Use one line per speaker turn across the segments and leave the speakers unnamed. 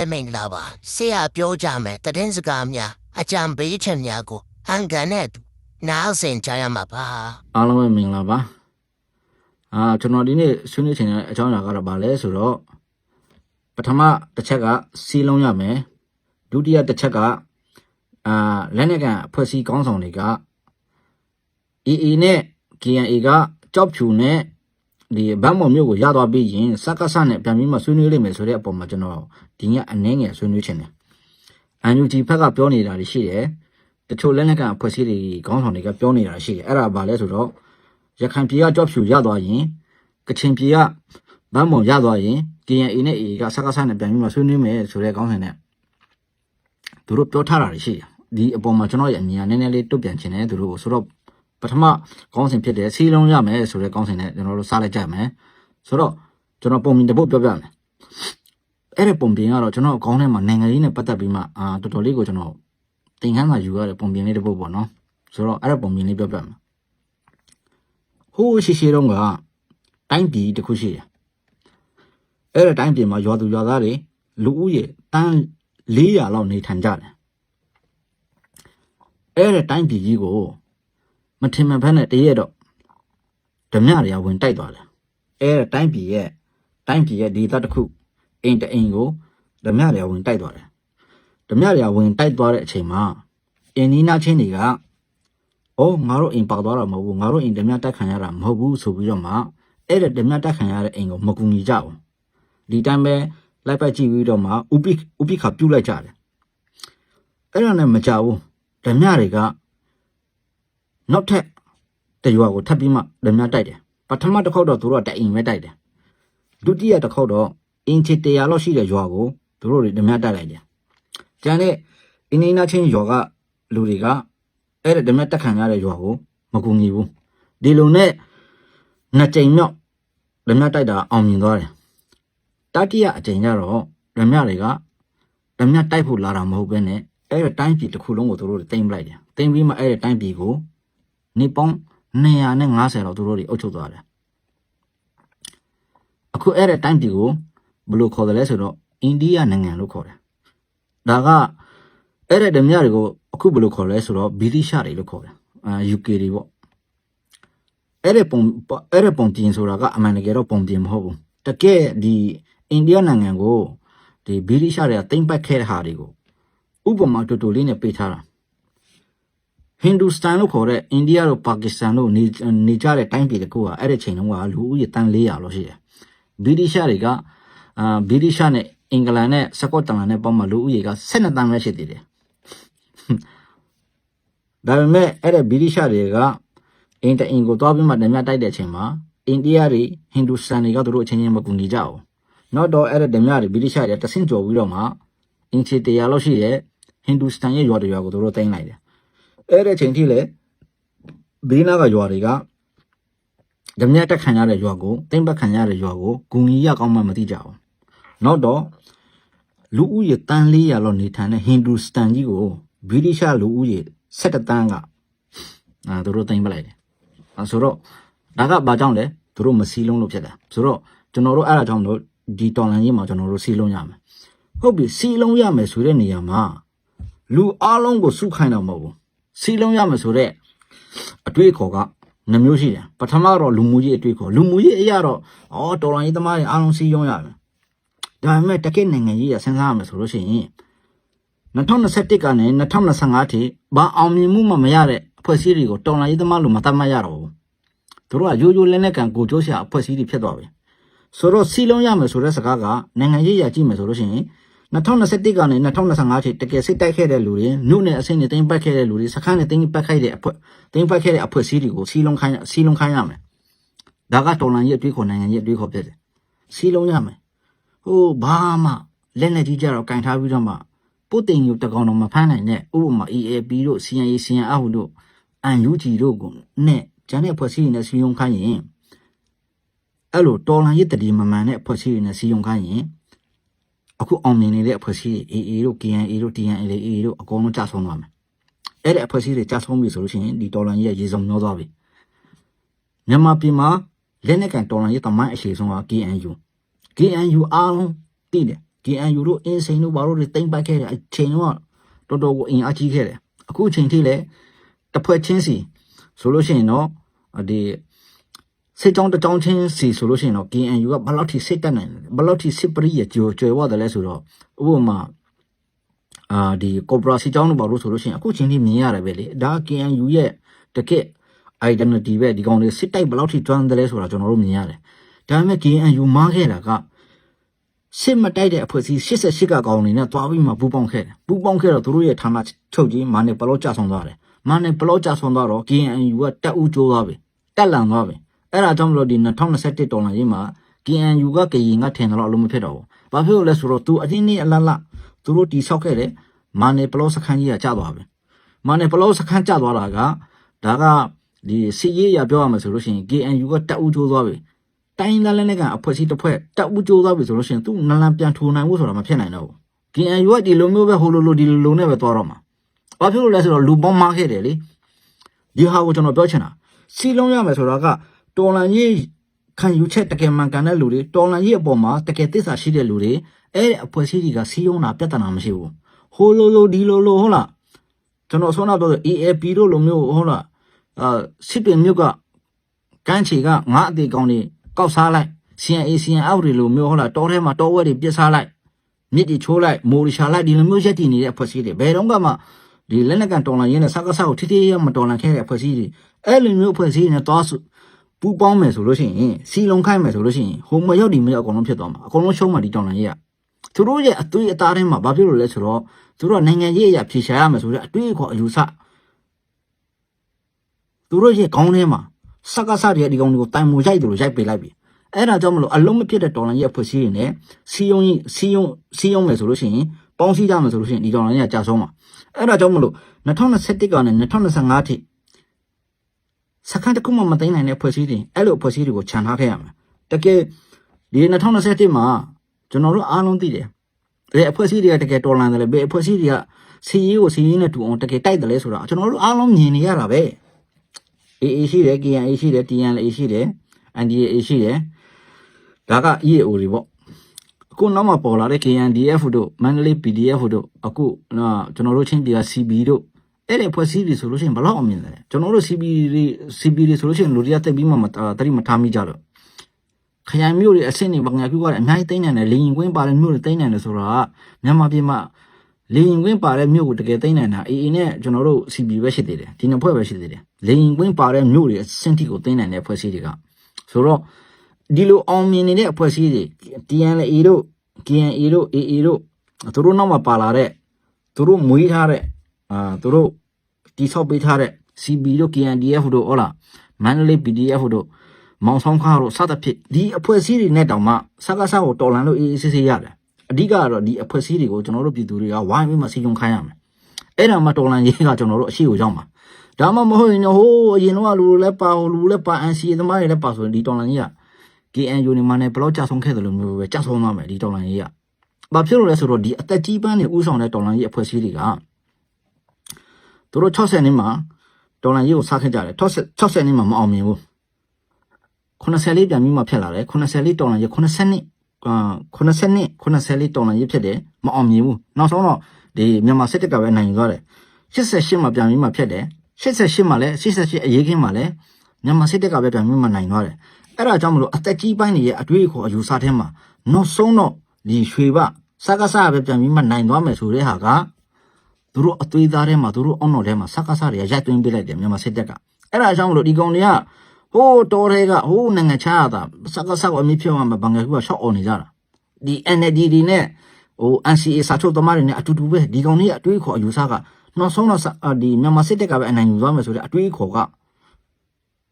အမင်္ဂလာပါဆရာပြောကြမယ်တည်င်းစကားများအကြံပေးချက်များကိုဟန်ကန်နဲ့တူနားဆင်ကြရမှာပါ
အားလုံးပဲမင်္ဂလာပါအာကျွန်တော်ဒီနေ့ဆွေးနွေးချင်တဲ့အကြောင်းအရာကတော့ဗာလဲဆိုတော့ပထမတစ်ချက်ကစီးလုံးရမယ်ဒုတိယတစ်ချက်ကအာလက်နက်ကန်အဖွဲ့အစည်းကောင်းဆောင်တွေက EA နဲ့ KNA ကကြောက်ဖြူနဲ့ ဒီဗတ်မော်မြို့ကိုရသွားပြီးရင်စက္ကစနဲ့ပြန်ပြီးမှဆွေးနွေးလိမ့်မယ်ဆိုတဲ့အပေါ်မှာကျွန်တော်ဒီညအနှင်းငယ်ဆွေးနွေးချင်တယ်။ UNG ဘက်ကပြောနေတာတွေရှိတယ်။တချို့လက်နက်ကန်အဖွဲ့အစည်းတွေခေါင်းဆောင်တွေကပြောနေတာရှိတယ်။အဲ့ဒါဘာလဲဆိုတော့ရခိုင်ပြည်ကကြောက်ဖြူရသွားရင်ကချင်ပြည်ကဗတ်မော်ရသွားရင် KNA နဲ့ AA ကစက္ကစနဲ့ပြန်ပြီးမှဆွေးနွေးမယ်ဆိုတဲ့ခေါင်းဆောင်နဲ့သူတို့ပြောထားတာတွေရှိတယ်။ဒီအပေါ်မှာကျွန်တော်ရဲ့အမြင်ကနည်းနည်းလေးတုတ်ပြန်ချင်တယ်သူတို့ကိုဆိုတော့ ပထမကောင်းစဉ်ဖြစ်တယ်စီးလုံးရမယ်ဆိုတဲ့ကောင်းစဉ်နဲ့ကျွန်တော်တို့စားလိုက်ကြမယ်ဆိုတော့ကျွန်တော်ပုံပြင်တစ်ပုတ်ပြောပြမယ်အဲ့ဒီပုံပြင်ကတော့ကျွန်တော်အကောင်းထဲမှာနိုင်ငံရေးနဲ့ပတ်သက်ပြီးမှအာတော်တော်လေးကိုကျွန်တော်သင်ခန်းစာယူရတဲ့ပုံပြင်လေးတစ်ပုတ်ပေါ့နော်ဆိုတော့အဲ့ဒီပုံပြင်လေးပြောပြမယ်ဟိုးရှိရှိတော့ကတိုင်းပြည်တစ်ခုရှိတယ်အဲ့ဒီတိုင်းပြည်မှာရွာသူရွာသားတွေလူဦးရေတန်း400လောက်နေထိုင်ကြတယ်အဲ့ဒီတိုင်းပြည်ကြီးကို မထင်မှန်ဖက်နဲ့တရက်တော့ဓမြတွေကဝင်တိုက်သွားတယ်အဲတိုင်းပြည်ရဲ့တိုင်းပြည်ရဲ့ဒေသတစ်ခုအိမ်တအိမ်ကိုဓမြတွေကဝင်တိုက်သွားတယ်ဓမြတွေကဝင်တိုက်သွားတဲ့အချိန်မှာအင်းနီနာချင်းတွေကအော်ငါတို့အိမ်ပါသွားတာမဟုတ်ဘူးငါတို့အိမ်ဓမြတိုက်ခံရတာမဟုတ်ဘူးဆိုပြီးတော့မှအဲ့ဒါဓမြတိုက်ခံရတဲ့အိမ်ကိုမကူညီကြဘူးဒီတိုင်းပဲလိုက်ပတ်ကြည့်ပြီးတော့မှဥပိဥပိခပြုတ်လိုက်ကြတယ်အဲ့ဒါနဲ့မကြဘူးဓမြတွေက နောက်ထပ်တရွာကိုထပ်ပြီးမှဓမြတိုက်တယ်ပထမတစ်ခေါက်တော့သူတို့ကတအိမ်ပဲတိုက်တယ်ဒုတိယတစ်ခေါက်တော့အင်ချီတရာလောက်ရှိတဲ့ရွာကိုသူတို့တွေဓမြတိုက်လိုက်တယ်ကျန်တဲ့အင်းနေနာချင်းရွာကလူတွေကအဲ့ဒါဓမြတက်ခံရတဲ့ရွာကိုမကူညီဘူးဒီလိုနဲ့နှစ်ကြိမ်မြောက်ဓမြတိုက်တာအောင်မြင်သွားတယ်တတိယအကြိမ်ကျတော့ဓမြတွေကဓမြတိုက်ဖို့လာတာမဟုတ်ဘဲနဲ့အဲ့ဒါတိုင်းပြည်တစ်ခုလုံးကိုသူတို့တွေတင်ပလိုက်တယ်တင်ပြီးမှအဲ့ဒါတိုင်းပြည်ကို နေပေါင်း250လောက်သူတို့တွေအုပ်ချုပ်သွားတယ်အခုအဲ့တဲ့တိုင်းပြည်ကိုဘယ်လိုခေါ်တယ်လဲဆိုတော့အိန္ဒိယနိုင်ငံလို့ခေါ်တယ်ဒါကအဲ့တဲ့ဓမြတွေကိုအခုဘယ်လိုခေါ်လဲဆိုတော့ဗြိတိရှတွေလို့ခေါ်တယ်အာ UK တွေပေါ့အဲ့တဲ့ပုံအဲ့တဲ့ပုံတင်ဆိုတာကအမှန်တကယ်တော့ပုံတင်မဟုတ်ဘူးတကယ်ဒီအိန္ဒိယနိုင်ငံကိုဒီဗြိတိရှတွေကတင်ပတ်ခဲ့တဲ့ဟာတွေကိုဥပမာတူတူလေးနဲ့ပေးထားတာ ဟိန္ဒူစတန်လို့ခေါ်တဲ့အိန္ဒိယတို့ပါကစ္စတန်တို့နေနေကြတဲ့တိုင်းပြည်တကူကအဲ့ဒီချိန်တုန်းကလူဦးရေတန်း400လောက်ရှိတယ်ဗြိတိရှတွေကအာဗြိတိရှနဲ့အင်္ဂလန်နဲ့စကော့တလန်နဲ့ပေါင်းမှလူဦးရေက12တန်းပဲရှိသေးတယ်ဒါပေမဲ့အဲ့ဒီဗြိတိရှတွေကအင်တအင်ကိုသွားပြီးမှဓမြတိုက်တဲ့အချိန်မှာအိန္ဒိယတွေဟိန္ဒူစတန်တွေကသူတို့အချင်းချင်းမကူညီကြဘူးနောက်တော့အဲ့ဒီဓမြတွေဗြိတိရှတွေတဆင့်ကြော်ပြီးတော့မှအင်ချီတရာလောက်ရှိတဲ့ဟိန္ဒူစတန်ရဲ့ရွာတွေရွာကိုသူတို့တင်လိုက်တယ် အဲ့တဲ့ချိန်ထိလေဘေးနားကရွာတွေကဓမြတက်ခံရတဲ့ရွာကိုတိမ့်ပတ်ခံရတဲ့ရွာကိုဂုံကြီးရကောင်းမှမသိကြအောင်နောက်တော့လူဦးရေတန်း400လောက်နေထိုင်တဲ့ဟိန္ဒူစတန်ကြီးကိုဗြိတိရှလူဦးရေ17တန်းကအာသူတို့တိမ့်ပလိုက်တယ်အဲဆိုတော့ဒါကဘာကြောင့်လဲသူတို့မစည်းလုံးလို့ဖြစ်တာဆိုတော့ကျွန်တော်တို့အဲ့ဒါကြောင့်မလို့ဒီတော်လန်ကြီးမှာကျွန်တော်တို့စည်းလုံးရမယ်ဟုတ်ပြီစည်းလုံးရမယ်ဆိုတဲ့နေရာမှာလူအလုံးကိုစုခိုင်းတာမဟုတ်ဘူး စီလုံးရမယ်ဆိုတော့အတွေ့အခေါ်ကနှမျိုးရှိတယ်ပထမတော့လူမှုရေးအတွေ့အခေါ်လူမှုရေးအရာတော့ဩတော်လိုင်းရေးသမားတွေအားလုံးစီးရုံးရမယ်ဒါပေမဲ့တကိနိုင်ငံကြီးကစဉ်းစားရမယ်ဆိုလို့ရှိရင်2021ကနေ2025ထိဘာအောင်မြင်မှုမှမရတဲ့အဖွဲ့အစည်းတွေကိုတော်လိုင်းရေးသမားလို့မသတ်မှတ်ရတော့ဘူးသူတို့ကရိုးရိုးလက်နဲ့ကန်ကိုကျိုးရှာအဖွဲ့အစည်းတွေဖြစ်သွားပြီဆိုတော့စီလုံးရမယ်ဆိုတဲ့စကားကနိုင်ငံရေးရကြည့်မယ်ဆိုလို့ရှိရင် 2021ကနေ2025ထိတကယ်စိတ်တိုက်ခဲ့တဲ့လူတွေမြို့နယ်အဆင့်တွေတင်းပတ်ခဲ့တဲ့လူတွေစခန်းတွေတင်းပတ်ခဲ့တဲ့အဖွဲ့တင်းပတ်ခဲ့တဲ့အဖွဲ့အစည်းတွေကိုစီလုံးခိုင်းစီလုံးခိုင်းရမယ်ဒါကတော်လန်ရဲ့အတွေးခေါ်နိုင်ငံရဲ့အတွေးခေါ်ဖြစ်တယ်စီလုံးရမယ်ဟိုဘာမှလက်နဲ့ကြီးကြတော့ကင်ထားပြီးတော့မှပုတ်တင်ယူတကောင်တော့မဖမ်းနိုင်တဲ့ဥပမာ EAP တို့ CNA CNR တို့ UNG တို့ကိုနဲ့ကျန်တဲ့အဖွဲ့အစည်းတွေနဲ့စီလုံးခိုင်းရင်အဲ့လိုတော်လန်ရဲ့တတိမမှန်တဲ့အဖွဲ့အစည်းတွေနဲ့စီလုံးခိုင်းရင် အခုအောင်မြင်နေတဲ့အဖွဲ့အစည်းတွေ AA တို့ KNA တို့ TNLA AA တို့အကုန်လုံးကြာဆုံးသွားမယ်။အဲ့ဒီအဖွဲ့အစည်းတွေကြာဆုံးပြီဆိုလို့ရှိရင်ဒီဒေါ်လာကြီးကရေစုံမျောသွားပြီ။မြန်မာပြည်မှာလက်နက်ကန်ဒေါ်လာကြီးတမိုင်းအရှိဆုံးက KNU KNU အားလုံးတည်တယ် KNU တို့အင်းစိန်တို့ဘာလို့တွေတိမ့်ပိုက်ခဲ့တယ်အချိန်တော့တော်တော်ကိုအင်အားကြီးခဲ့တယ်အခုအချိန်ထိလည်းတစ်ဖွဲ့ချင်းစီဆိုလို့ရှိရင်တော့ဒီ စစ်ကြောင်းတစ်ကြောင်းချင်းစီဆိုလို့ရှိရင်တော့ KNU ကဘယ်လောက်ထိစစ်တက်နိုင်လဲဘယ်လောက်ထိစစ်ပရိရကြွကြွယ်ဝတယ်လဲဆိုတော့ဥပမာအာဒီကော်ပိုရာစီကြောင်းတို့ဘာလို့ဆိုလို့ရှိရင်အခုချင်းထိမြင်ရတယ်ပဲလေဒါ KNU ရဲ့တကက် identity ပဲဒီကောင်တွေစစ်တိုက်ဘယ်လောက်ထိကျွမ်းတယ်လဲဆိုတာကျွန်တော်တို့မြင်ရတယ်ဒါပေမဲ့ KNU မားခဲ့တာကစစ်မတိုက်တဲ့အဖွဲ့အစည်း88ကကောင်တွေနဲ့တွားပြီးမှပူပေါင်းခဲ့တယ်ပူပေါင်းခဲ့တော့သူတို့ရဲ့ဌာနချုပ်ကြီးမာနေဘလော့ကြဆောင်သွားတယ်မာနေဘလော့ကြဆောင်သွားတော့ KNU ကတက်ဦးကျိုးသွားပြီတက်လန်သွားပြီ အဲ့ဒါကြောင့်မလို့ဒီ2021ဒေါ်လာကြီးမှာ KNU ကကရင်ကထင်တယ်လို့အလုံးမဖြစ်တော့ဘူးဘာဖြစ်လို့လဲဆိုတော့သူအတင်းနဲ့အလတ်လတ်သူတို့တီဆောက်ခဲ့တယ်မာနေဘလော့စခန်းကြီးကကျသွားပြီမာနေဘလော့စခန်းကျသွားတာကဒါကဒီစီရေးရပြောရမှာဆိုလို့ရှိရင် KNU ကတက်ဦးကျိုးသွားပြီတိုင်းသားလက်နဲ့ကအဖွဲ့အစည်းတစ်ဖွဲ့တက်ဦးကျိုးသွားပြီဆိုလို့ရှိရင်သူနလန်ပြန်ထူနိုင်ဖို့ဆိုတာမဖြစ်နိုင်တော့ဘူး KNU ကဒီလိုမျိုးပဲဟိုလိုလိုဒီလိုလိုနဲ့ပဲသွားတော့မှာဘာဖြစ်လို့လဲဆိုတော့လူပေါင်းမားခဲ့တယ်လေဒီဟာကိုကျွန်တော်ပြောချင်တာစီလုံးရမယ်ဆိုတော့က တော်လန်ကြီးခံယူချက်တကယ်မှန်ကန်တဲ့လူတွေတော်လန်ကြီးအပေါ်မှာတကယ်သစ္စာရှိတဲ့လူတွေအဲ့ဒီအဖွဲ့အစည်းတွေကစီယုံတာပြဿနာမရှိဘူးဟိုလိုလိုဒီလိုလိုဟုတ်လားကျွန်တော်ဆုံးတော့ပြော EAP တို့လိုမျိုးဟုတ်လားအာစစ်ပင်မြို့ကကန်းချီကငါအသေးကောင်းတွေကောက်စားလိုက် CNA CNF တွေလိုမျိုးဟုတ်လားတောထဲမှာတောဝဲတွေပြစ်စားလိုက်မြစ်တီချိုးလိုက်မိုရီရှာလိုက်ဒီလိုမျိုးရက်တည်နေတဲ့အဖွဲ့အစည်းတွေဘယ်တော့မှဒီလက်နက်ကန်တော်လန်ရင်းနဲ့စကားစားကိုထိထိရမတော်လန်ခဲ့တဲ့အဖွဲ့အစည်းတွေအဲ့လိုမျိုးအဖွဲ့အစည်းတွေနဲ့တွားစု ပူပေါင်းမယ်ဆိုလို့ရှိရင်စီလုံးခိုင်းမယ်ဆိုလို့ရှိရင်ဟိုမရောက်ဒီမရောက်အကုန်လုံးဖြစ်သွားမှာအကုန်လုံးရှုံးမှာဒီတော်လန်ရင်းကသူတို့ရဲ့အသွေးအသားထဲမှာဘာဖြစ်လို့လဲဆိုတော့သူတို့ကနိုင်ငံရေးအရာဖြေရှားရမယ်ဆိုတဲ့အတွေ့အခေါ်အယူဆသူတို့ရဲ့ခေါင်းထဲမှာစကားစားတွေဒီကောင်တွေကိုတိုင်မူရိုက်တယ်လို့ရိုက်ပေးလိုက်ပြီအဲ့ဒါကြောင့်မလို့အလုံးမဖြစ်တဲ့တော်လန်ရဲ့အဖွဲ့အစည်းတွေနဲ့စီယုံကြီးစီယုံစီယုံမယ်ဆိုလို့ရှိရင်ပေါင်းစည်းကြမယ်ဆိုလို့ရှိရင်ဒီတော်လန်ရဲ့ကြာဆုံးမှာအဲ့ဒါကြောင့်မလို့2021ကနေ2025ထိ စကန်တခုမှမသိမ်းနိုင်တဲ့ဖွဲ့စည်းတွေအဲ့လိုဖွဲ့စည်းတွေကိုခြံထားခဲ့ရမယ်တကယ်ဒီ2021မှာကျွန်တော်တို့အားလုံးသိတယ်ဘယ်အဖွဲ့အစည်းတွေကတကယ်တော်လန်တယ်လဲဘယ်အဖွဲ့အစည်းတွေကစီရေးကိုစီရေးနဲ့တူအောင်တကယ်တိုက်တယ်လဲဆိုတာကျွန်တော်တို့အားလုံးမြင်နေရတာပဲ AA ရှိတယ် KNA ရှိတယ် TNLA ရှိတယ် NDAA ရှိတယ်ဒါက EAO တွေပေါ့အခုနောက်မှပေါ်လာတဲ့ KNDF တို့ Mandalay PDF တို့အခုနော်ကျွန်တော်တို့ချင်းပြည်က CB တို့ အဲ့ဒီဖွဲ့စည်းတွေဆိုလို့ရှိရင်ဘယ်လောက်အမြင်လဲကျွန်တော်တို့ CB တွေ CB တွေဆိုလို့ရှိရင်လူတွေကတက်ပြီးမှမတတိမထားမိကြတော့ခရိုင်မျိုးတွေအဆင့်တွေဘာညာပြုတ်ကအများကြီးသိမ်းနိုင်တယ်လေရင်ကွင်းပါတဲ့မျိုးတွေသိမ်းနိုင်တယ်ဆိုတော့မြန်မာပြည်မှာလေရင်ကွင်းပါတဲ့မျိုးကိုတကယ်သိမ်းနိုင်တာ AA နဲ့ကျွန်တော်တို့ CB ပဲရှိသေးတယ်ဒီနှစ်ဖွဲ့ပဲရှိသေးတယ်လေရင်ကွင်းပါတဲ့မျိုးတွေအဆင့်ထိကိုသိမ်းနိုင်တဲ့ဖွဲ့စည်းတွေကဆိုတော့ဒီလိုအောင်မြင်နေတဲ့အဖွဲ့အစည်းတွေ TNLA တို့ KNA တို့ AA တို့သူတို့နောက်မှာပါလာတဲ့သူတို့မွေးထားတဲ့ အာသူတို့တိဆောက်ပေးထားတဲ့ CB တို့ KNDF တို့ဟုတ်လား Mandalay PDF တို့မောင်ဆောင်ခါတို့စသဖြင့်ဒီအဖွဲ့အစည်းတွေနဲ့တောင်မှစကားစားကိုတော်လန်လို့အေးအေးဆေးဆေးရတယ်အဓိကကတော့ဒီအဖွဲ့အစည်းတွေကိုကျွန်တော်တို့ပြည်သူတွေကဝိုင်းပြီးမှစီယုံခိုင်းရမယ်အဲ့ဒါမှတော်လန်ရေးကကျွန်တော်တို့အရှိကိုရောက်မှာဒါမှမဟုတ်ရင်ဟိုးအရင်တော့လူလည်းပါဟိုလူလည်းပါ NCA သမားတွေလည်းပါဆိုရင်ဒီတော်လန်ကြီးက KNU နေမှာနဲ့ဘလောက်ကြဆုံးခဲ့တယ်လို့မျိုးပဲကြဆုံးသွားမယ်ဒီတော်လန်ကြီးကဘာဖြစ်လို့လဲဆိုတော့ဒီအသက်ကြီးပန်းနေဥဆောင်တဲ့တော်လန်ကြီးအဖွဲ့အစည်းတွေက သူတို့60နှစ်မှာတော်လန်ကြီးကိုစားခဲ့ကြတယ်60 60နှစ်မှာမအောင်မြင်ဘူး80လေးပြန်ပြီးမှဖြစ်လာတယ်80လေးတော်လန်ကြီး80နှစ်အာ80နှစ်80လေးတော်လန်ကြီးဖြစ်တယ်မအောင်မြင်ဘူးနောက်ဆုံးတော့ဒီမြန်မာစစ်တပ်ကပဲနိုင်ယူသွားတယ်88မှာပြန်ပြီးမှဖြစ်တယ်88မှာလည်း88အရေးခင်းမှာလည်းမြန်မာစစ်တပ်ကပဲပြန်ပြီးမှနိုင်သွားတယ်အဲ့ဒါကြောင့်မလို့အသက်ကြီးပိုင်းတွေရဲ့အတွေ့အခေါ်အယူဆထဲမှာနောက်ဆုံးတော့ဒီရွှေဘစကားစားပဲပြန်ပြီးမှနိုင်သွားမယ်ဆိုတဲ့ဟာက သူတို့အသွေးသားထဲမှာသူတို့အောက်တော်ထဲမှာစကားစားတွေကရိုက်သွင်းပေးလိုက်တယ်မြန်မာစစ်တပ်ကအဲ့ဒါကြောင့်မလို့ဒီကောင်တွေကဟိုးတော်တွေကဟိုးနိုင်ငံခြားတာစကားစားကိုအမြင့်ဖြောင်းမှာဘင်္ဂလားကရှော့အော်နေကြတာဒီ NLD တွေနဲ့ဟို NCA စာချုပ်သမားတွေနဲ့အတူတူပဲဒီကောင်တွေရဲ့အတွေ့အခေါ်အယူဆကနောက်ဆုံးတော့ဒီမြန်မာစစ်တပ်ကပဲအနိုင်ယူသွားမယ်ဆိုတဲ့အတွေ့အခေါ်က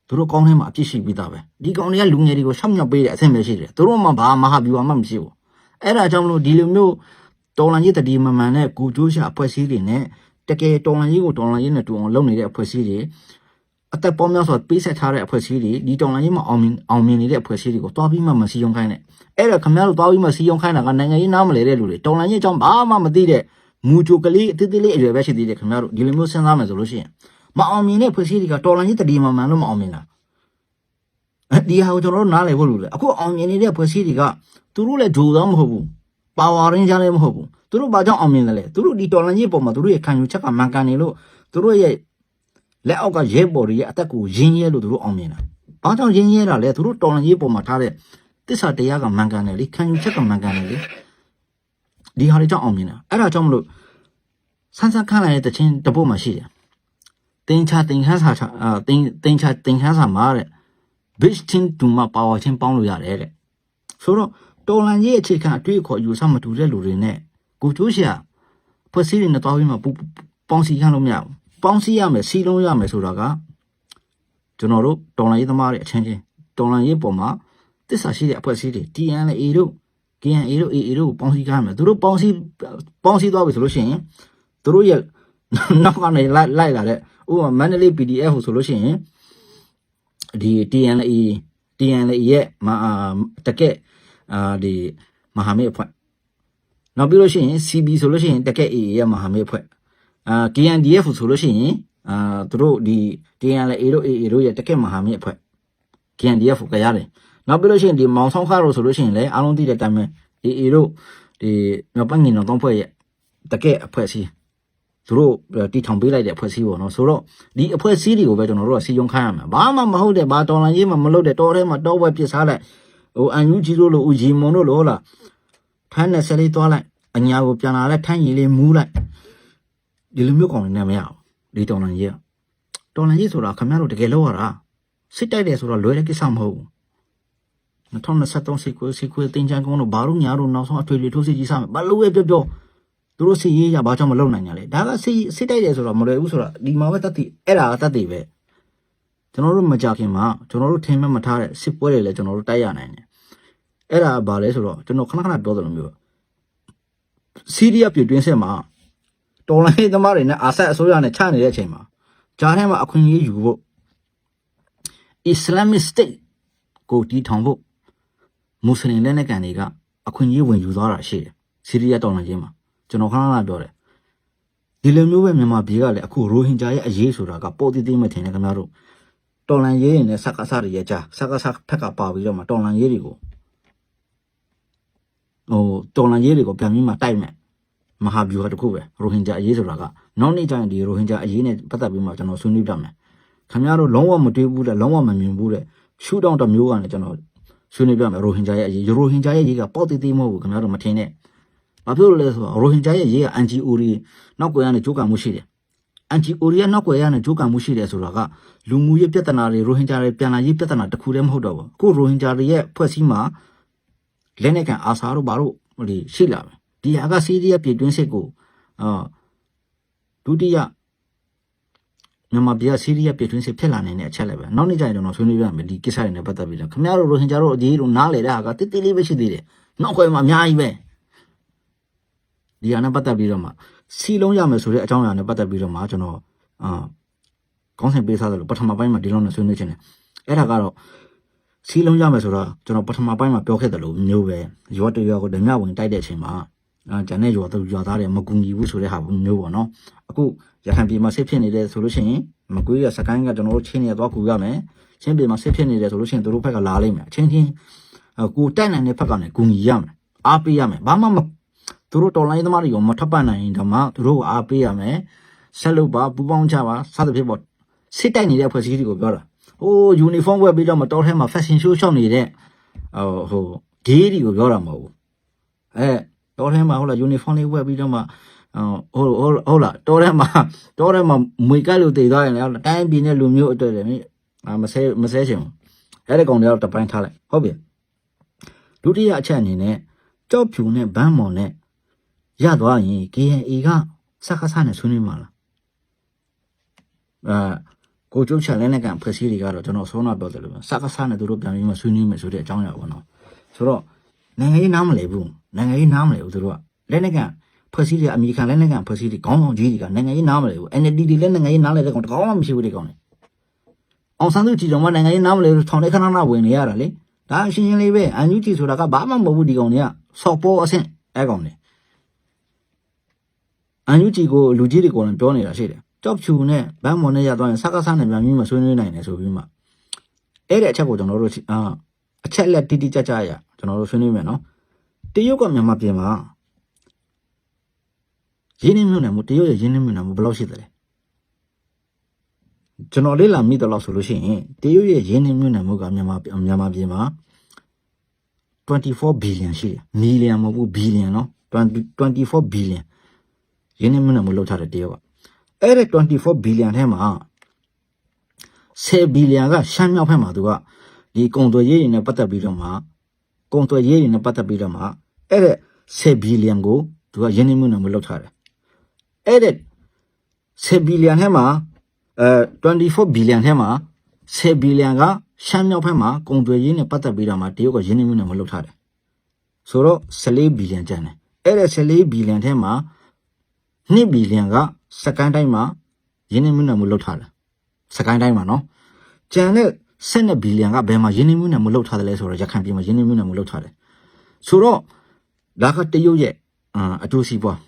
သူတို့ကောင်းထဲမှာအပြစ်ရှိပြီးသားပဲဒီကောင်တွေကလူငယ်တွေကိုရှောက်မြောက်ပေးတဲ့အဆင့်ပဲရှိတယ်သူတို့မှဘာမဟာဗျူဟာမှမရှိဘူးအဲ့ဒါကြောင့်မလို့ဒီလိုမျိုး တော်လန်ကြီးတတိမမှန်နဲ့ကိုကျိုးရှာအဖွဲ့အစည်းတွေနဲ့တကယ်တော်လန်ကြီးကိုတော်လန်ကြီးနဲ့တူအောင်လုပ်နေတဲ့အဖွဲ့အစည်းတွေအသက်ပေါင်းများစွာပေးဆက်ထားတဲ့အဖွဲ့အစည်းတွေဒီတော်လန်ကြီးမှာအောင်မြင်အောင်မြင်နေတဲ့အဖွဲ့အစည်းတွေကိုတွားပြီးမှမစီယုံခိုင်းနဲ့အဲ့ဒါခင်ဗျားတို့တွားပြီးမှစီယုံခိုင်းတာကနိုင်ငံရေးနားမလဲတဲ့လူတွေတော်လန်ကြီးအကြောင်းဘာမှမသိတဲ့မူချိုကလေးအသေးသေးလေးအရွယ်ပဲရှိသေးတယ်ခင်ဗျားတို့ဒီလိုမျိုးစဉ်းစားမယ်ဆိုလို့ရှိရင်မအောင်မြင်တဲ့အဖွဲ့အစည်းတွေကတော်လန်ကြီးတတိမမှန်လို့မအောင်မြင်တာဒီဟာကိုကျွန်တော်တို့နားလည်ဖို့လိုတယ်အခုအောင်မြင်နေတဲ့ဖွဲ့စည်းတွေကသူတို့လည်းဂျိုသားမဟုတ်ဘူး ပါဝါရင်းကြလည်းမဟုတ်ဘူးသူတို့ဘာကြောင့်အောင်မြင်တယ်လဲသူတို့ဒီတော်လန်ကြီးပုံမှာသူတို့ရဲ့ခံယူချက်ကမှန်ကန်နေလို့သူတို့ရဲ့လက်အောက်ကရဲဘော်တွေရဲ့အသက်ကိုရင်းရဲလို့သူတို့အောင်မြင်တာဘာကြောင့်ရင်းရဲတာလဲသူတို့တော်လန်ကြီးပုံမှာထားတဲ့တစ္ဆာတရားကမှန်ကန်တယ်လေခံယူချက်ကမှန်ကန်တယ်လေဒီဟာတွေကြောင့်အောင်မြင်တာအဲ့ဒါကြောင့်မလို့ဆန်းဆန်းခန့်လိုက်တဲ့တခြင်းတစ်ပုတ်မှရှိတယ်တင်ချတင်ခန်းစာချအာတင်တင်ချတင်ခန်းစာမှာတဲ့ bitch team တူမှာ power ချင်းပေါင်းလို့ရတယ်တဲ့ဆိုတော့ တော်လန်ကြီးအခြေခံအတွေ့အခေါ်ယူဆမတူတဲ့လူတွေနဲ့ကိုကျိုးရှာဖွဲ့စည်းတွေနဲ့တွားပြီးမှပူပေါင်းစည်းရလို့မရဘူးပေါင်းစည်းရမယ်စီးလုံးရမယ်ဆိုတာကကျွန်တော်တို့တော်လန်ရေးသမားတွေအချင်းချင်းတော်လန်ရေးပုံမှာတစ္ဆာရှိတဲ့အဖွဲ့အစည်းတွေ TNA တို့ KNA တို့ AA တို့ကိုပေါင်းစည်းကြရမယ်သူတို့ပေါင်းစည်းပေါင်းစည်းသွားပြီဆိုလို့ရှိရင်သူတို့ရဲ့နောက်ကနေလိုက်လိုက်လာတဲ့ဥပမာမန္တလေး PDF ဟိုဆိုလို့ရှိရင်ဒီ TNA TNA ရဲ့မအာတကက် အာဒီမဟာမိတ်အဖွဲ့နောက်ပြီးလို့ရှိရင် CB ဆိုလို့ရှိရင်တကက် AA ရဲ့မဟာမိတ်အဖွဲ့အာ KNDF ဆိုလို့ရှိရင်အာသူတို့ဒီ TNA တို့ AA တို့ရဲ့တကက်မဟာမိတ်အဖွဲ့ KNDF ကိုကြားတယ်နောက်ပြီးလို့ရှိရင်ဒီမောင်ဆောင်ခါတို့ဆိုလို့ရှိရင်လည်းအားလုံးသိတဲ့အတိုင်းပဲ AA တို့ဒီမြောက်ပိုင်းငင်တော်တောင်းဖွဲ့ရဲ့တကက်အဖွဲ့အစည်းသူတို့တီထောင်ပေးလိုက်တဲ့အဖွဲ့အစည်းပေါ့နော်ဆိုတော့ဒီအဖွဲ့အစည်းတွေကိုပဲကျွန်တော်တို့ကစီယုံခိုင်းရမှာဘာမှမဟုတ်တဲ့ဘာတော်လန်ရေးမှမလုပ်တဲ့တော်ထဲမှာတော့ဝက်ပစ်စားလိုက် ဟိုအန်ယူဂျီတို့လိုဦးဂျီမွန်တို့လိုဟုတ်လားထမ်းနဲ့ဆယ်လေးသွားလိုက်အညာကိုပြန်လာလိုက်ထမ်းရည်လေးမူးလိုက်ဒီလိုမျိုးကောင်နေမရဘူးဒီတော်လန်ရေးကတော်လန်ရေးဆိုတာခင်ဗျားတို့တကယ်လောက်ရတာစစ်တိုက်တယ်ဆိုတော့လွယ်တဲ့ကိစ္စမဟုတ်ဘူး2023စီကွေးစီကွေးတင်ချန်ကုန်းတို့ဘာလို့ညာတို့နောက်ဆုံးအထွေထွေထိုးစစ်ကြီးစမယ်ဘာလို့ပဲပြောပြောသူတို့စီရေးရဘာကြောင့်မလုပ်နိုင်ကြလဲဒါကစစ်စစ်တိုက်တယ်ဆိုတော့မလွယ်ဘူးဆိုတော့ဒီမှာပဲတတ်တည်အဲ့ဒါကတတ်တည်ပဲကျွန်တော်တို့မကြခင်မှာကျွန်တော်တို့ထင်မှတ်မထားတဲ့စစ်ပွဲတွေလည်းကျွန်တော်တို့တိုက်ရနိုင်တယ် အဲ့ဒါဘာလဲဆိုတော့ကျွန်တော်ခဏခဏပြောတယ်လို့မျိုးစီးရီးယားပြည်တွင်းဆက်မှာတော်လိုင်းသမားတွေနဲ့အာဆက်အစိုးရနဲ့ချနေတဲ့အချိန်မှာဂျားထဲမှာအခွင့်အရေးယူဖို့ Islamic State ကိုတီးထောင်ဖို့မွတ်စလင်လက်နက်ကန်တွေကအခွင့်အရေးဝင်ယူသွားတာရှိတယ်စီးရီးယားတော်လှန်ရေးမှာကျွန်တော်ခဏခဏပြောတယ်ဒီလိုမျိုးပဲမြန်မာပြည်ကလည်းအခုရိုဟင်ဂျာရဲ့အရေးဆိုတာကပေါ်တည်တည်မထင်နဲ့ခင်ဗျားတို့တော်လန်ရေးတွေနဲ့စက္ကစတွေရဲ့ကြားစက္ကစဖက်ကပါပြီးတော့မှတော်လန်ရေးတွေကို ဟိုတော်လန်ရေးတွေကိုပြန်ပြီးမှတိုက်မယ်မဟာဗျူဟာတစ်ခုပဲရိုဟင်ဂျာအရေးဆိုတာကနောက်နေ့ကျရင်ဒီရိုဟင်ဂျာအရေးနဲ့ပတ်သက်ပြီးမှကျွန်တော်ဆွေးနွေးပြမယ်ခင်ဗျားတို့လုံးဝမတွေးဘူးတဲ့လုံးဝမမြင်ဘူးတဲ့ရှူတောင်းတစ်မျိုးကလည်းကျွန်တော်ဆွေးနွေးပြမယ်ရိုဟင်ဂျာရဲ့အရေးရိုဟင်ဂျာရဲ့အရေးကပေါ့တည်တည်မဟုတ်ဘူးခင်ဗျားတို့မထင်နဲ့ဘာဖြစ်လို့လဲဆိုတော့ရိုဟင်ဂျာရဲ့အရေးက NGO တွေနောက်ကွယ်ကနေကြိုးကံမှုရှိတယ် NGO တွေရဲ့နောက်ကွယ်ကနေကြိုးကံမှုရှိတယ်ဆိုတာကလူမှုရေးပြဿနာတွေရိုဟင်ဂျာတွေပြန်လာရေးပြဿနာတစ်ခုတည်းမဟုတ်တော့ဘူးအခုရိုဟင်ဂျာတွေရဲ့ဖွဲ့စည်းမှာ လက်နက်ကန်အာဆာတို့ဘာတို့ဟိုဒီရှိလာမယ်ဒီဟာကစီးရီးယားပြည်တွင်းစစ်ကိုအာဒုတိယမြန်မာပြည်ကစီးရီးယားပြည်တွင်းစစ်ဖြစ်လာနေတဲ့အချက်လည်းပဲနောက်နေ့ကျရင်ကျွန်တော်ဆွေးနွေးပြမယ်ဒီကိစ္စတွေနဲ့ပတ်သက်ပြီးတော့ခင်ဗျားတို့ရိုဟင်ဂျာတို့အရေးတို့နားလေတဲ့ဟာကတိတိလေးပဲရှိသေးတယ်နောက်ခွဲမှာအများကြီးပဲဒီဟာနဲ့ပတ်သက်ပြီးတော့မှစီလုံးရမယ်ဆိုတဲ့အကြောင်းအရာနဲ့ပတ်သက်ပြီးတော့မှကျွန်တော်အာကောင်းစဉ်ပေးစားတယ်လို့ပထမပိုင်းမှာဒီလိုနဲ့ဆွေးနွေးခြင်းတယ်အဲ့ဒါကတော့ စီလုံးရမယ်ဆိုတော့ကျွန်တော်ပထမပိုင်းမှာပြောခဲ့တယ်လို့မျိုးပဲရွာတရွာကိုဓမြဝင်တိုက်တဲ့အချိန်မှာအာဂျန်နဲ့ရွာသူရွာသားတွေမကူညီဘူးဆိုတဲ့ဟာမျိုးပေါ့နော်အခုရခိုင်ပြည်မှာဆစ်ဖြစ်နေတယ်ဆိုလို့ရှိရင်မကွေးရစကိုင်းကကျွန်တော်တို့ချင်းနေသွားကူရမယ်ချင်းပြည်မှာဆစ်ဖြစ်နေတယ်ဆိုလို့ရှိရင်သူတို့ဘက်ကလာလိမ့်မယ်အချင်းချင်းကိုတိုက်နိုင်တဲ့ဘက်ကလည်းကူညီရမယ်အားပေးရမယ်ဘာမှမသူတို့တော်လိုင်းသမားတွေကိုမထပ်ပနိုင်ရင်တော့မှသူတို့ကိုအားပေးရမယ်ဆက်လုပ်ပါပူပေါင်းချပါစသဖြင့်ပေါ့စစ်တိုက်နေတဲ့ဖွဲ့စည်းတွေကိုပြောတာ ဟိုယူနီဖောင်းဝတ်ပြီးတော့မတော်ထဲမှာ fashion show ရှောက်နေတဲ့ဟိုဟိုဂေးတွေကိုပြောတာမဟုတ်ဘူးအဲတော်ထဲမှာဟုတ်လား uniform လေးဝတ်ပြီးတော့မှဟိုဟိုဟုတ်လားတော်ထဲမှာတော်ထဲမှာမွေကက်လို့တည်သွားရင်လည်းတိုင်းပြည်နဲ့လူမျိုးအတွက်လည်းမဆဲမဆဲချင်ဘူးအဲ့ဒီကောင်တွေတော့တပိုင်းထားလိုက်ဟုတ်ပြီဒုတိယအချက်အနေနဲ့ကြောက်ဖြူနဲ့ဘန်းမော်နဲ့ရသွားရင် KNA ကစကားစားနဲ့ဆွေးနွေးမှာလားအာ ကိုကျုပ်ချန်လဲနဲ့ကံဖွဲ့စည်းတွေကတော့ကျွန်တော်ဆုံးတော့ပြောတယ်လို့စကားစားနဲ့သူတို့ပြန်ပြီးမှဆွေးနွေးမယ်ဆိုတဲ့အကြောင်းအရာပေါ့နော်ဆိုတော့နိုင်ငံရေးနားမလည်ဘူးနိုင်ငံရေးနားမလည်ဘူးသူတို့ကလက်နဲ့ကံဖွဲ့စည်းတွေအမေရိကန်လက်နဲ့ကံဖွဲ့စည်းတွေခေါင်းဆောင်ကြီးတွေကနိုင်ငံရေးနားမလည်ဘူး NLD တွေလည်းနိုင်ငံရေးနားလည်တဲ့ကောင်တကောင်မှမရှိဘူးဒီကောင်တွေအောင်ဆန်းစုကြည်တော်မှနိုင်ငံရေးနားမလည်ဘူးထောင်ထဲခဏခဏဝင်နေရတာလေဒါအရှင်းရှင်းလေးပဲအန်ယူဂျီဆိုတာကဘာမှမဟုတ်ဘူးဒီကောင်တွေကစော်ပေါ်အဆင့်အဲကောင်တွေအန်ယူဂျီကိုလူကြီးတွေကိုလည်းပြောနေတာရှိတယ် ကြောက်ဖြူနဲ့ဗန်းမော်နဲ့ရသွားရင်စကားစားနဲ့မြန်ပြီးမှဆွေးနွေးနိုင်တယ်ဆိုပြီးမှအဲ့တဲ့အချက်ကိုကျွန်တော်တို့အာအချက်လက်တိတိကျကျရကျွန်တော်တို့ဆွေးနွေးမယ်နော်တရုတ်ကမြန်မာပြည်မှာရင်းနှီးမြှုပ်နှံမှုတရုတ်ရဲ့ရင်းနှီးမြှုပ်နှံမှုဘယ်လောက်ရှိသလဲကျွန်တော်လေ့လာမိတော့လို့ဆိုလို့ရှိရင်တရုတ်ရဲ့ရင်းနှီးမြှုပ်နှံမှုကမြန်မာမြန်မာပြည်မှာ24 billion ရှိတယ်မီလီယံမဟုတ်ဘူးဘီလီယံနော်20 24 billion ရင်းနှီးမြှုပ်နှံမှုလောက်ထားတဲ့တရုတ်က အဲ့ဒီ24 billion ထဲမှာ10 billion ကရှမ်းမြောက်ဘက်မှာသူကဒီကုန်သွယ်ရေးတွေနဲ့ပတ်သက်ပြီးတော့မှကုန်သွယ်ရေးတွေနဲ့ပတ်သက်ပြီးတော့မှအဲ့ဒီ10 billion ကိုသူကရင်းနှီးမြှုပ်နှံမှုလောက်ထားတယ်အဲ့ဒီ10 billion ထဲမှာအဲ24 billion ထဲမှာ10 billion ကရှမ်းမြောက်ဘက်မှာကုန်သွယ်ရေးနဲ့ပတ်သက်ပြီးတော့မှတရုတ်ကရင်းနှီးမြှုပ်နှံမှုလုပ်ထားတယ်ဆိုတော့14 billion ကျန်တယ်အဲ့ဒီ14 billion ထဲမှာ2 billion က စကိုင်းတိုင်းမှာရင်းနှီးမြှုပ်နှံမှုလုပ်ထားတယ်စကိုင်းတိုင်းမှာနော်ကျန်တဲ့12 billion ကဘယ်မှာရင်းနှီးမြှုပ်နှံမှုလုပ်ထားတယ်လဲဆိုတော့ရခိုင်ပြည်မှာရင်းနှီးမြှုပ်နှံမှုလုပ်ထားတယ်ဆိုတော့ဒါကတရုတ်ရဲ့အာအကျိုးစီးပွား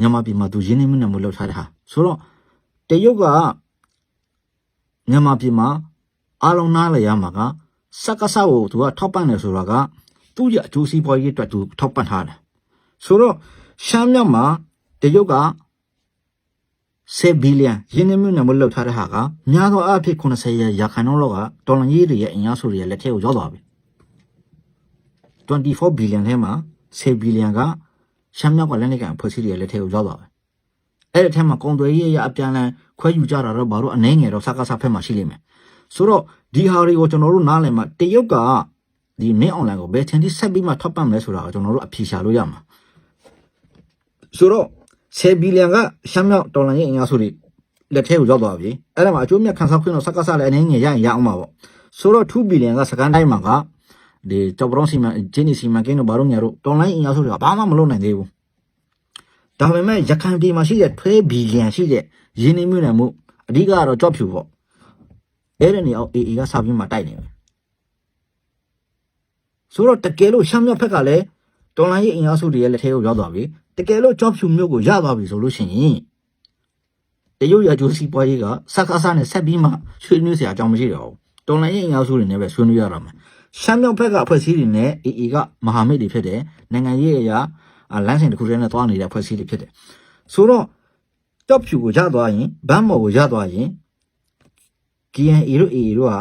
မြန်မာပြည်မှာသူရင်းနှီးမြှုပ်နှံမှုလုပ်ထားတဲ့ဟာဆိုတော့တရုတ်ကမြန်မာပြည်မှာအားလုံးနားလည်ရမှာကစက္ကစကိုသူကထောက်ပံ့တယ်ဆိုတာကသူ့ရဲ့အကျိုးစီးပွားရေးအတွက်သူထောက်ပံ့ထားတယ်ဆိုတော့ရှမ်းမြောက်မှာတရုတ်က 10ဘီလီယံရင်းနှီးမြှုပ်နှံမှုလုပ်ထားတဲ့ဟာကများသောအားဖြင့်80ရာရာခိုင်နှုန်းလောက်ကဒေါ်လာရေးတွေရဲ့အင်အားစုတွေရဲ့လက်ထဲကိုရောက်သွားပြီ24ဘီလီယံထဲမှာ10ဘီလီယံကရှမ်းမြောက်ကလက်နက်ကန်အဖွဲ့အစည်းတွေရဲ့လက်ထဲကိုရောက်သွားပြီအဲ့ဒီထဲမှာကုန်သွယ်ရေးရအပြန်အလှန်ခွဲယူကြတာတော့ဘာလို့အနေငယ်တော့စကားစဖက်မှာရှိလိမ့်မယ်ဆိုတော့ဒီဟာတွေကိုကျွန်တော်တို့နားလည်မှာတရုတ်ကဒီမင်းအွန်လိုင်းကိုဘယ်ချင်းတိဆက်ပြီးမှထောက်ပံ့မလဲဆိုတာကိုကျွန်တော်တို့အဖြေရှာလို့ရမှာဆိုတော့ 10ဘီလီယံကရှမ်းမြောက်ဒေါ်လာရဲ့အင်အားစုတွေလက်ထဲကိုရောက်သွားပြီအဲ့ဒါမှာအကျိုးမြတ်ခံစားခွင့်တော့စကားစလည်းအနေငယ်ရရင်ရအောင်ပါပေါ့ဆိုတော့2ဘီလီယံကစကန်တိုင်းမှာကဒီကြောက်ပရောင်းစီမံဂျင်းနီစီမံကိန်းတို့ဘာလို့ညာတို့ဒေါ်လာအင်အားစုတွေကဘာမှမလုပ်နိုင်သေးဘူးဒါပေမဲ့ရခိုင်ပြည်မှာရှိတဲ့12ဘီလီယံရှိတဲ့ရင်းနှီးမြှုပ်နှံမှုအဓိကကတော့ကြော့ဖြူပေါ့အဲ့ဒီနေအောင် AA ကစာပြီးမှတိုက်နေတယ်ဆိုတော့တကယ်လို့ရှမ်းမြောက်ဘက်ကလည်းတော်လိုင်းရဲ့အင်အားစုတွေရဲ့လက်ထဲကိုရောက်သွားပြီ တကယ်လို့ကြော့ဖြူမျိုးကိုရသွားပြီဆိုလို့ရှိရင်တရုတ်ရကျိုးစီးပွားရေးကစက္ကစနဲ့ဆက်ပြီးမှဆွေးနွေးစရာအကြောင်းမရှိတော့ဘူးတော်လိုင်းရဲ့အင်အားစုတွေနဲ့ပဲဆွေးနွေးရတော့မယ်ရှမ်းမြောက်ဘက်ကအဖွဲ့အစည်းတွေနဲ့ AA ကမဟာမိတ်တွေဖြစ်တယ်နိုင်ငံရေးအရာအာလမ်းစဉ်တစ်ခုတည်းနဲ့သွားနေတဲ့ဖွဲ့စည်းတွေဖြစ်တယ်ဆိုတော့တော့ဖြူကိုရသွားရင်ဘမ်းမော်ကိုရသွားရင် KNA တို့ AA တို့က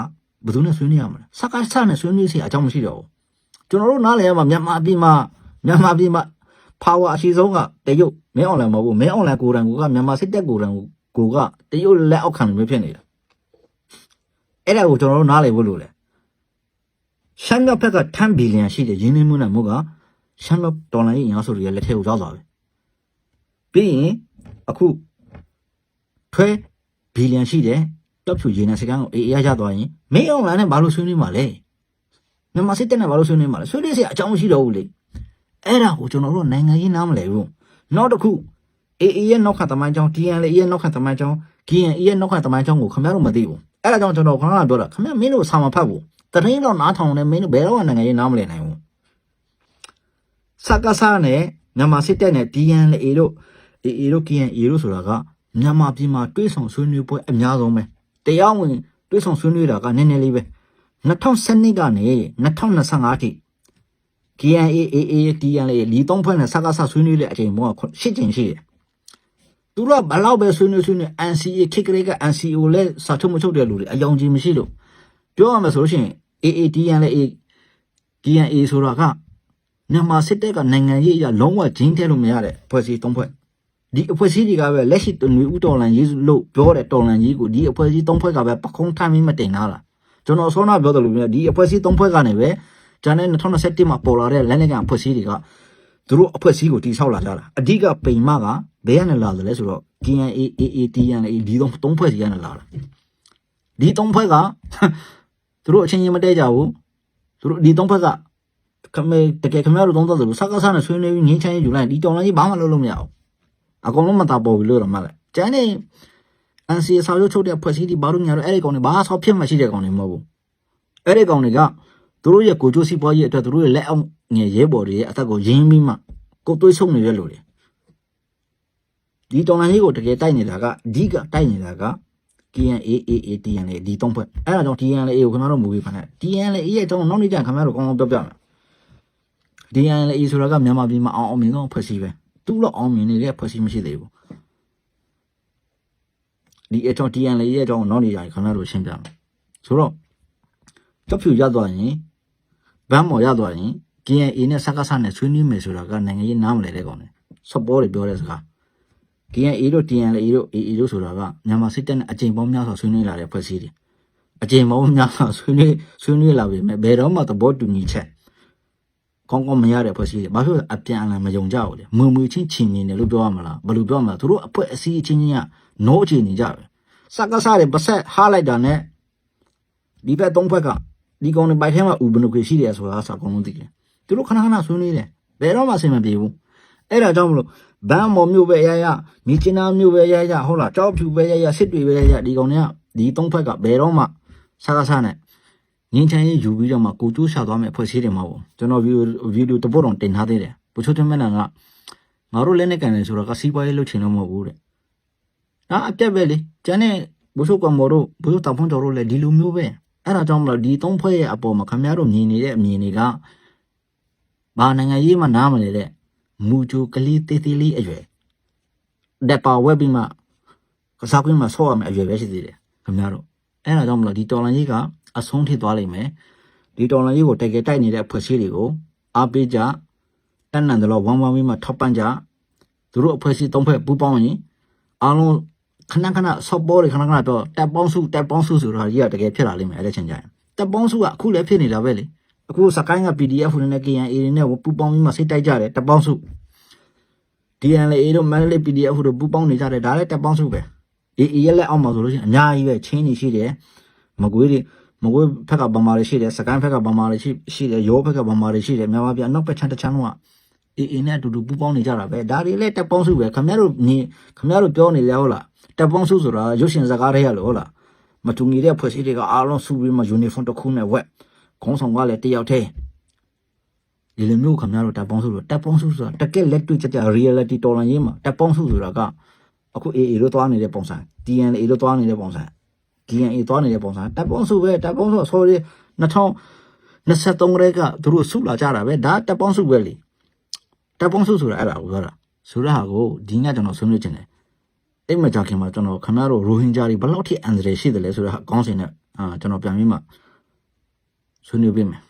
ဘယ်သူနဲ့ဆွေးနွေးရမလဲစကားစနဲ့ဆွေးနွေးစီအကြောင်းမရှိတော့ဘူးကျွန်တော်တို့နားလည်ရမှာမြန်မာပြည်မှာမြန်မာပြည်မှာ power အရှိဆုံးကတရုတ်မင်းအွန်လိုင်းမဟုတ်ဘူးမင်းအွန်လိုင်းကိုယ်တိုင်ကမြန်မာစစ်တပ်ကိုယ်တိုင်ကိုကတရုတ်လက်အောက်ခံလို့ဖြစ်နေတာအဲ့ဒါကိုကျွန်တော်တို့နားလည်ဖို့လိုတယ်ရှမ်းမြောက်ဘက်က10ဘီလီယံရှိတဲ့ရင်းနှီးမှုနဲ့မှုကရှမ်းမြောက်ဒေါ်လာရေးအင်အားစုတွေရဲ့လက်ထဲကိုရောက်သွားပြီပြီးရင်အခုထွဲဘီလီယံရှိတဲ့တပ်ဖြူရေနံစကန်ကိုအေးအေးရရသွားရင်မင်းအွန်လိုင်းနဲ့ဘာလို့ဆွေးနွေးမှာလဲမြန်မာစစ်တပ်နဲ့ဘာလို့ဆွေးနွေးမှာလဲဆွေးနွေးစရာအကြောင်းမရှိတော့ဘူးလေ အဲ့ဒါကိုကျွန်တော်တို့နိုင်ငံရေးနားမလဲဘူးနောက်တစ်ခုအေးအေးရဲ့နောက်ခတ်သမိုင်းကြောင်း TNL ရဲ့နောက်ခတ်သမိုင်းကြောင်း GN ရဲ့နောက်ခတ်သမိုင်းကြောင်းကိုခင်ဗျားတို့မသိဘူးအဲ့ဒါကြောင့်ကျွန်တော်ခဏခဏပြောတာခင်ဗျားမင်းတို့စာမဖတ်ဘူးတရင်တော့နားထောင်နေမင်းတို့ဘယ်တော့မှနိုင်ငံရေးနားမလည်နိုင်ဘူးစကားစားနဲ့မြန်မာစစ်တပ်နဲ့ DNLA တို့ AA တို့ KNA တို့ဆိုတာကမြန်မာပြည်မှာတွေးဆောင်ဆွေးနွေးပွဲအများဆုံးပဲတရားဝင်တွေးဆောင်ဆွေးနွေးတာကနည်းနည်းလေးပဲ2012ကနေ2025ထိ KNA AA DNLA လီသုံးဖွဲ့နဲ့စကားစားဆွေးနွေးတဲ့အချိန်ပေါင်းက8ချိန်ရှိတယ်သူတို့ကဘလောက်ပဲဆွေးနွေးဆွေးနွေး NCA ခိတ်ကလေးက NCO လဲစာထုတ်မချုပ်တဲ့လူတွေအယောင်ကြီးမရှိလို့ပြောရမယ်ဆိုလို့ရှိရင် AA DNLA KNA ဆိုတာကမြန်မာစစ်တပ်ကနိုင်ငံရေးအရလုံးဝဂျင်းထဲလို့မရတဲ့အဖွဲ့အစည်းသုံးဖွဲ့ဒီအဖွဲ့အစည်းတွေကပဲလက်ရှိတနွေဦးတော်လန်ရေးလို့ပြောတဲ့တော်လန်ကြီးကိုဒီအဖွဲ့အစည်းသုံးဖွဲ့ကပဲပခုံးထိုင်းပြီးမတင်လာတာကျွန်တော်ဆောနာပြောတယ်လို့မျိုးဒီအဖွဲ့အစည်းသုံးဖွဲ့ကနေပဲ ဂျန်နဲ့2021မှာပေါ်လာတဲ့လက်နက်ကန်အဖွဲ့အစည်းတွေကသူတို့အဖွဲ့အစည်းကိုတိဆောက်လာကြတာအဓိကပိန်မကဘယ်ကနေလာတယ်လဲဆိုတော့ KNA AA TNA ဒီသုံးသုံးဖွဲ့စီကနေလာတာဒီသုံးဖွဲ့ကသူတို့အချင်းချင်းမတည့်ကြဘူးသူတို့ဒီသုံးဖွဲ့ကခမဲတကယ်ခမဲတို့သုံးသပ်တယ်လို့စကားစားနဲ့ဆွေးနွေးပြီးငင်းချမ်းရေးယူလိုက်ဒီတော်လိုင်းကြီးဘာမှလုပ်လို့မရဘူးအကုန်လုံးမတာပေါ်ဘူးလို့တော့မှလည်းကျန်နေ NCA စာချုပ်ချုပ်တဲ့ဖွဲ့စည်းဒီဘာလို့ညာတော့အဲ့ဒီကောင်တွေဘာဆောက်ဖြစ်မှရှိတဲ့ကောင်တွေမဟုတ်ဘူးအဲ့ဒီကောင်တွေက သူတို့ရဲ့ကိုကျိုးစီးပွားရေးအတွက်သူတို့ရဲ့လက်အောင်ငယ်ရဲဘော်တွေရဲ့အသက်ကိုရင်းပြီးမှကိုသွေးဆုံနေတဲ့လူတွေဒီတော်လိုင်းကြီးကိုတကယ်တိုက်နေတာကအဓိကတိုက်နေတာက KNA AA TNLA ဒီသုံးဖွဲ့အဲ့ဒါကြောင့် TNLA ကိုခင်ဗျားတို့မူပြီးဖန်တယ် TNLA ရဲ့အကြောင်းနောက်နေ့ကျရင်ခင်ဗျားတို့ကောင်းကောင်းပြောပြမယ် DNLA ဆိုတာကမြန်မာပြည်မှာအောင်အောင်မြင်ဆုံးဖွဲ့စည်းပဲသူ့လောက်အောင်မြင်နေတဲ့ဖွဲ့စည်းမရှိသေးဘူးဒီအကြောင်း DNLA ရဲ့အကြောင်းနောက်နေကြရင်ခင်ဗျားတို့ရှင်းပြမယ်ဆိုတော့ကြောက်ဖြူရသွားရင် ဘမ်းမော်ရသွားရင် KNA နဲ့စကားဆနဲ့ဆွေးနွေးမယ်ဆိုတာကနိုင်ငံရေးနားမလဲတဲ့ကောင်လေစပေါ်တွေပြောတဲ့စကား KNA တို့ TNLA တို့ AA တို့ဆိုတာကမြန်မာစစ်တပ်နဲ့အကြိမ်ပေါင်းများစွာဆွေးနွေးလာတဲ့ဖွဲ့စည်းတယ်အကြိမ်ပေါင်းများစွာဆွေးနွေးဆွေးနွေးလာပြီမဲ့ဘယ်တော့မှသဘောတူညီချက်ကောင်းကောင်းမရတဲ့ဖွဲ့စည်းတယ်။ဘာဖြစ်လို့အပြန်အလှန်မယုံကြဘူးလဲ။မွေမွေချင်းချင်းနေတယ်လို့ပြောရမလား။ဘယ်လိုပြောရမလဲ။သူတို့အဖွဲ့အစည်းအချင်းချင်းက no ချင်နေကြပဲ။စကားစားတယ်ပတ်ဆက်ဟားလိုက်တာနဲ့ဒီဘက်သုံးဘက်က ဒီကောင်တွေပိုက်ထဲမှာဥပနုခွေရှိတယ်ဆိုတာအစအကုန်လုံးသိတယ်။သူတို့ခဏခဏဆွေးနွေးတယ်။ဘယ်တော့မှအဆင်မပြေဘူး။အဲ့ဒါကြောင့်မလို့ဘန်းမော်မျိုးပဲရရမြချင်နာမျိုးပဲရရဟုတ်လားကြောက်ဖြူပဲရရစစ်တွေပဲရရဒီကောင်တွေကဒီသုံးဘက်ကဘယ်တော့မှစကားစားနဲ့ငင်းချမ်းရေးယူပြီးတော့မှကိုကျိုးရှာသွားမယ်အဖွဲ့အစည်းတွေမှာပေါ့ကျွန်တော်ဗီဒီယိုဗီဒီယိုတစ်ပုတ်တော့တင်ထားသေးတယ်ပူချိုးထွန်းမန်းကငါတို့လည်းနဲ့ကန်တယ်ဆိုတော့ကစီးပွားရေးလုပ်ချင်တော့မဟုတ်ဘူးတဲ့ဒါအပြက်ပဲလေကျန်တဲ့ဘိုးချုပ်ကမော်တို့ဘိုးချုပ်တောင်ဖွန်းတော်တို့လည်းဒီလိုမျိုးပဲ အဲ့ဒါကြောင့်မလို့ဒီသုံးဖွဲ့ရဲ့အပေါ်မှာခင်ဗျားတို့မြင်နေတဲ့အမြင်တွေကဘာနိုင်ငံရေးမှနားမလဲတဲ့မူချိုကလေးတေးသေးလေးအရွယ်တက်ပါဝက်ပြီးမှကစားကွင်းမှာဆော့ရမယ်အရွယ်ပဲရှိသေးတယ်ခင်ဗျားတို့အဲ့ဒါကြောင့်မလို့ဒီတော်လန်ကြီးကအဆုံးထိသွားလိမ့်မယ်ဒီတော်လိုင်းကြီးကိုတကယ်တိုက်နေတဲ့ဖွဲ့စည်းတွေကိုအားပေးကြတန်နန်တယ်လို့ဝမ်ဝမ်ဝီမှာထောက်ပံ့ကြသူတို့အဖွဲ့အစည်းသုံးဖွဲ့ပူးပေါင်းရင်အားလုံး ခဏခဏဆော့ပေါ်တွေခဏခဏတော့တက်ပေါင်းစုတက်ပေါင်းစုဆိုတာကြီးကတကယ်ဖြစ်လာလိမ့်မယ်အဲ့ဒါချင်းကြရင်တက်ပေါင်းစုကအခုလည်းဖြစ်နေတာပဲလေအခုစကိုင်းက PDF နဲ့ KNA တွေနဲ့ပူးပေါင်းပြီးမှစိတ်တိုက်ကြတယ်တက်ပေါင်းစု DNLA တို့ Mandalay PDF တို့ပူးပေါင်းနေကြတယ်ဒါလည်းတက်ပေါင်းစုပဲ AA ရဲ့လက်အောက်မှာဆိုလို့ရှိရင်အများကြီးပဲချင်းနေရှိတယ်မကွေးတွေမကွေးဖက်ကဗမာတွေရှိတယ်စကိုင်းဖက်ကဗမာတွေရှိရှိတယ်ရောဖက်ကဗမာတွေရှိတယ်မြန်မာပြည်အနောက်ဘက်ခြမ်းတစ်ခြမ်းလုံးက အေးအေးနဲ့အတူတူပူးပေါင်းနေကြတာပဲဒါတွေလည်းတက်ပေါင်းစုပဲခင်ဗျားတို့ညီခင်ဗျားတို့ပြောနေလဲဟုတ်လားတက်ပေါင်းစုဆိုတာရုပ်ရှင်စကားတွေရလို့ဟုတ်လားမတူညီတဲ့ဖွဲ့စည်းတွေကအားလုံးစုပြီးမှယူနီဖောင်းတစ်ခုနဲ့ဝက်ခေါင်းဆောင်ကလည်းတယောက်တည်းဒီလိုမျိုးခင်ဗျားတို့တက်ပေါင်းစုလို့တက်ပေါင်းစုဆိုတာတကယ်လက်တွေ့ကြကြ reality တော်လန်ရေးမှာတက်ပေါင်းစုဆိုတာကအခု AA တို့သွားနေတဲ့ပုံစံ TNA တို့သွားနေတဲ့ပုံစံ DNA သွားနေတဲ့ပုံစံတပ်ပေါင်းစုပဲတပ်ပေါင်းစု sorry 2023ရဲကသူတို့စုလာကြတာပဲဒါတပ်ပေါင်းစုပဲလေ တပ်ပေါင်းစုဆိုတာအဲ့ဒါကိုပြောတာဆိုတဲ့ဟာကိုဒီညကျွန်တော်ဆွေးနွေးခြင်းတယ်အိမ်မကြခင်မှာကျွန်တော်ခင်ဗျားတို့ရိုဟင်ဂျာတွေဘယ်လောက်ထိအန်ဒရယ်ရှိတယ်လဲဆိုတဲ့ဟာအကောင်းစင်နဲ့အာကျွန်တော်ပြန်ပြီးမှဆွေးနွေးပေးမယ်